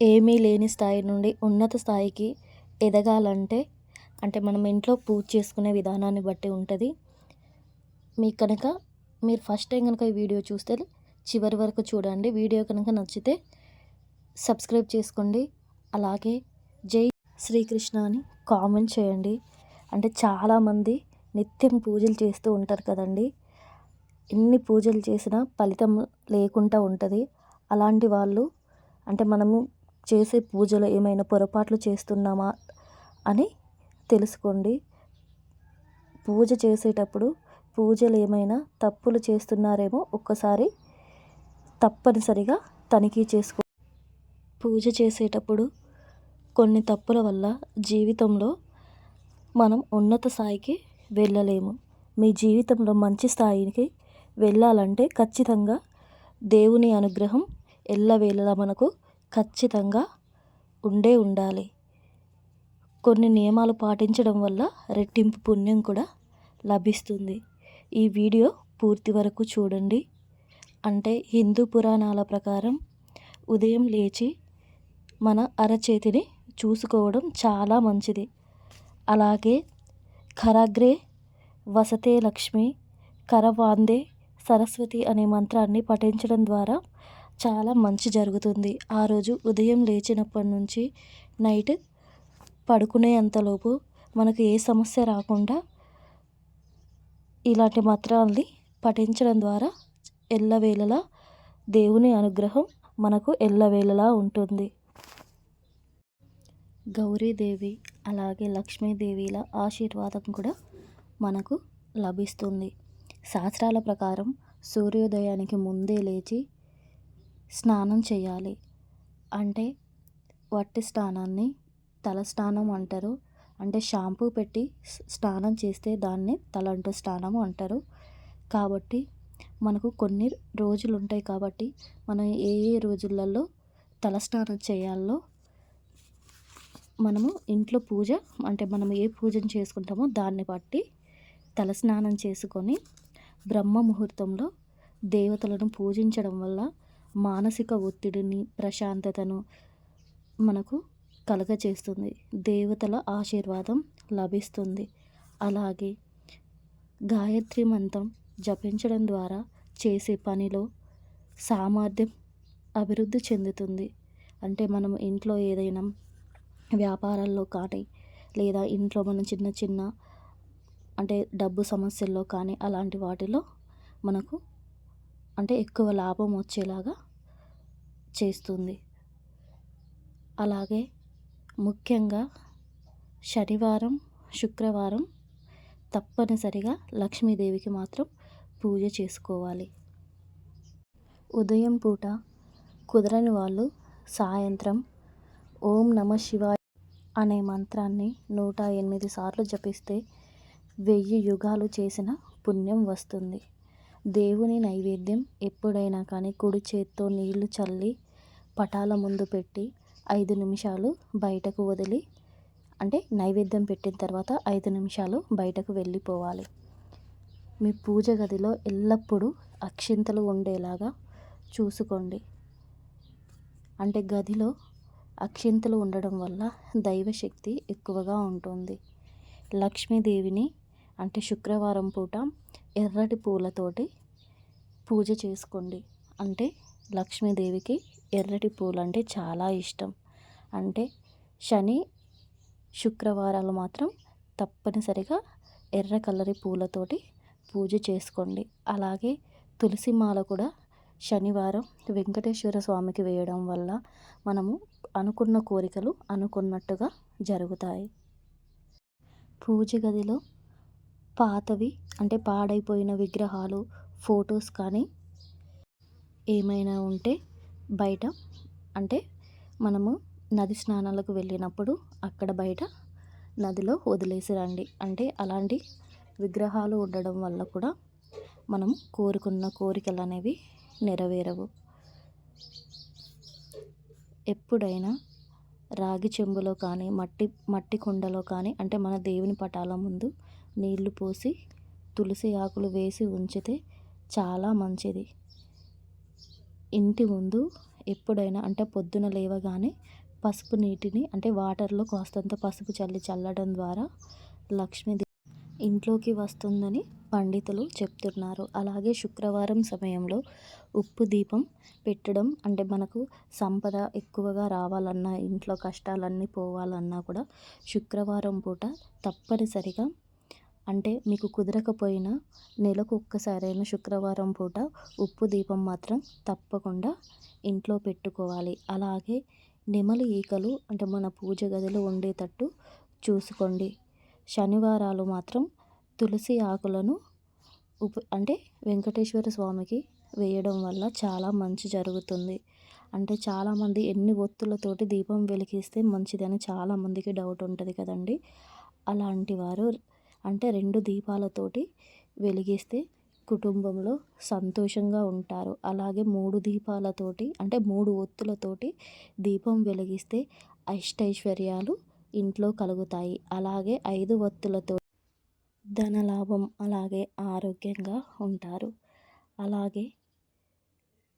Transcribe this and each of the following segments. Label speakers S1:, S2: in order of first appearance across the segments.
S1: ఏమీ లేని స్థాయి నుండి ఉన్నత స్థాయికి ఎదగాలంటే అంటే మనం ఇంట్లో పూజ చేసుకునే విధానాన్ని బట్టి ఉంటుంది. మీకు కనుక మీరు ఫస్ట్ టైం కనుక ఈ వీడియో చూస్తే చివరి వరకు చూడండి. వీడియో కనుక నచ్చితే సబ్స్క్రైబ్ చేసుకోండి. అలాగే జై శ్రీకృష్ణ అని కామెంట్ చేయండి. అంటే చాలామంది నిత్యం పూజలు చేస్తూ ఉంటారు కదండి. ఎన్ని పూజలు చేసినా ఫలితం లేకుండా ఉంటుంది. అలాంటి వాళ్ళు అంటే మనము చేసే పూజలో ఏమైనా పొరపాట్లు చేస్తున్నామా అని తెలుసుకోండి. పూజ చేసేటప్పుడు పూజలు ఏమైనా తప్పులు చేస్తున్నారేమో ఒక్కసారి తప్పనిసరిగా తనిఖీ చేసుకో. పూజ చేసేటప్పుడు కొన్ని తప్పుల వల్ల జీవితంలో మనం ఉన్నత స్థాయికి వెళ్ళలేము. మీ జీవితంలో మంచి స్థాయికి వెళ్ళాలంటే ఖచ్చితంగా దేవుని అనుగ్రహం ఎల్లవేళలా మనకు ఖచ్చితంగా ఉండే ఉండాలి. కొన్ని నియమాలు పాటించడం వల్ల రెట్టింపు పుణ్యం కూడా లభిస్తుంది. ఈ వీడియో పూర్తి వరకు చూడండి. అంటే హిందూ పురాణాల ప్రకారం ఉదయం లేచి మన అరచేతిని చూసుకోవడం చాలా మంచిది. అలాగే ఖరాగ్రే వసతే లక్ష్మి కరవాందే సరస్వతి అనే మంత్రాన్ని పఠించడం ద్వారా చాలా మంచి జరుగుతుంది. ఆ రోజు ఉదయం లేచినప్పటి నుంచి నైట్ పడుకునేంతలోపు మనకు ఏ సమస్య రాకుండా ఇలాంటి మంత్రాల్ని పఠించడం ద్వారా ఎల్లవేళలా దేవుని అనుగ్రహం మనకు ఎల్లవేళలా ఉంటుంది. గౌరీదేవి అలాగే లక్ష్మీదేవిల ఆశీర్వాదం కూడా మనకు లభిస్తుంది. శాస్త్రాల ప్రకారం సూర్యోదయానికి ముందే లేచి స్నానం చేయాలి. అంటే వట్టి స్నానాన్ని తల స్నానం అంటారు. అంటే షాంపూ పెట్టి స్నానం చేస్తే దాన్ని తలంటు స్నానం అంటారు. కాబట్టి మనకు కొన్ని రోజులు ఉంటాయి కాబట్టి మనం ఏ ఏ రోజులలో తలస్నానం చేయాలో మనము ఇంట్లో పూజ అంటే మనం ఏ పూజను చేసుకుంటామో దాన్ని బట్టి తల స్నానం చేసుకొని బ్రహ్మ ముహూర్తంలో దేవతలను పూజించడం వల్ల మానసిక ఒత్తిడిని ప్రశాంతతను మనకు కలగచేస్తుంది. దేవతల ఆశీర్వాదం లభిస్తుంది. అలాగే గాయత్రి మంత్రం జపించడం ద్వారా చేసే పనిలో సామర్థ్యం అభివృద్ధి చెందుతుంది. అంటే మనం ఇంట్లో ఏదైనా వ్యాపారాల్లో కానీ లేదా ఇంట్లో మనం చిన్న చిన్న అంటే డబ్బు సమస్యల్లో కానీ అలాంటి వాటిలో మనకు అంటే ఎక్కువ లాభం వచ్చేలాగా చేస్తుంది. అలాగే ముఖ్యంగా శనివారం శుక్రవారం తప్పనిసరిగా లక్ష్మీదేవికి మాత్రం పూజ చేసుకోవాలి. ఉదయం పూట కుదరని వాళ్ళు సాయంత్రం ఓం నమ శివాయ అనే మంత్రాన్ని నూట ఎనిమిది సార్లు జపిస్తే వెయ్యి యుగాలు చేసిన పుణ్యం వస్తుంది. దేవుని నైవేద్యం ఎప్పుడైనా కానీ కుడి చేత్తో నీళ్ళు చల్లి పటాల ముందు పెట్టి ఐదు నిమిషాలు బయటకు వదిలి అంటే నైవేద్యం పెట్టిన తర్వాత ఐదు నిమిషాలు బయటకు వెళ్ళిపోవాలి. మీ పూజ గదిలో ఎల్లప్పుడూ అక్షింతలు ఉండేలాగా చూసుకోండి. అంటే గదిలో అక్షింతలు ఉండడం వల్ల దైవశక్తి ఎక్కువగా ఉంటుంది. లక్ష్మీదేవిని అంటే శుక్రవారం పూట ఎర్రటి పూలతోటి పూజ చేసుకోండి. అంటే లక్ష్మీదేవికి ఎర్రటి పూలు అంటే చాలా ఇష్టం. అంటే శని శుక్రవారాలు మాత్రం తప్పనిసరిగా ఎర్ర కలరి పూలతోటి పూజ చేసుకోండి. అలాగే తులసి మాల కూడా శనివారం వెంకటేశ్వర స్వామికి వేయడం వల్ల మనము అనుకున్న కోరికలు అనుకున్నట్టుగా జరుగుతాయి. పూజ గదిలో పాతవి అంటే పాడైపోయిన విగ్రహాలు ఫొటోస్ కానీ ఏమైనా ఉంటే బయట అంటే మనము నది స్నానాలకు వెళ్ళినప్పుడు అక్కడ బయట నదిలో వదిలేసి రండి అంటే అలాంటి విగ్రహాలు ఉండడం వల్ల కూడా మనం కోరుకున్న కోరికలు అనేవి నెరవేరవు. ఎప్పుడైనా రాగి చెంబులో కానీ మట్టి మట్టి కుండలో కానీ అంటే మన దేవుని పటాల ముందు నీళ్ళు పోసి తులసి ఆకులు వేసి ఉంచితే చాలా మంచిది. ఇంటి ముందు ఎప్పుడైనా అంటే పొద్దున లేవగానే పసుపు నీటిని అంటే వాటర్లో కాస్తంత పసుపు చల్లి చల్లడం ద్వారా లక్ష్మీదేవి ఇంట్లోకి వస్తుందని పండితులు చెప్తున్నారు. అలాగే శుక్రవారం సమయంలో ఉప్పు దీపం పెట్టడం అంటే మనకు సంపద ఎక్కువగా రావాలన్నా ఇంట్లో కష్టాలన్నీ పోవాలన్నా కూడా శుక్రవారం పూట తప్పనిసరిగా అంటే మీకు కుదరకపోయినా నెలకు ఒక్కసారైనా శుక్రవారం పూట ఉప్పు దీపం మాత్రం తప్పకుండా ఇంట్లో పెట్టుకోవాలి. అలాగే నెమలి ఈకలు అంటే మన పూజ గదిలో ఉండేటట్టు చూసుకోండి. శనివారాలు మాత్రం తులసి ఆకులను ఉప అంటే వెంకటేశ్వర స్వామికి వేయడం వల్ల చాలా మంచి జరుగుతుంది. అంటే చాలామంది ఎన్ని ఒత్తులతోటి దీపం వెలిగిస్తే మంచిదని చాలామందికి డౌట్ ఉంటుంది కదండి. అలాంటి వారు అంటే రెండు దీపాలతోటి వెలిగిస్తే కుటుంబంలో సంతోషంగా ఉంటారు. అలాగే మూడు దీపాలతోటి అంటే మూడు ఒత్తులతోటి దీపం వెలిగిస్తే అష్టైశ్వర్యాలు ఇంట్లో కలుగుతాయి. అలాగే ఐదు ఒత్తులతో ధనలాభం అలాగే ఆరోగ్యంగా ఉంటారు. అలాగే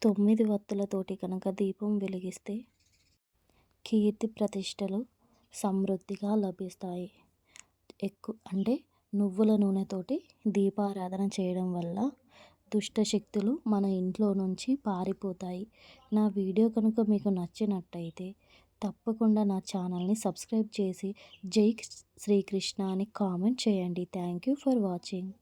S1: తొమ్మిది వత్తులతోటి కనుక దీపం వెలిగిస్తే కీర్తి ప్రతిష్టలు సమృద్ధిగా లభిస్తాయి. ఎక్కువ అంటే నువ్వుల నూనెతోటి దీపారాధన చేయడం వల్ల దుష్ట శక్తులు మన ఇంట్లో నుంచి పారిపోతాయి. నా వీడియో కనుక మీకు నచ్చినట్టయితే తప్పకుండా నా ఛానల్ని సబ్స్క్రైబ్ చేసి జై శ్రీకృష్ణ అని కామెంట్ చేయండి. Thank you for watching.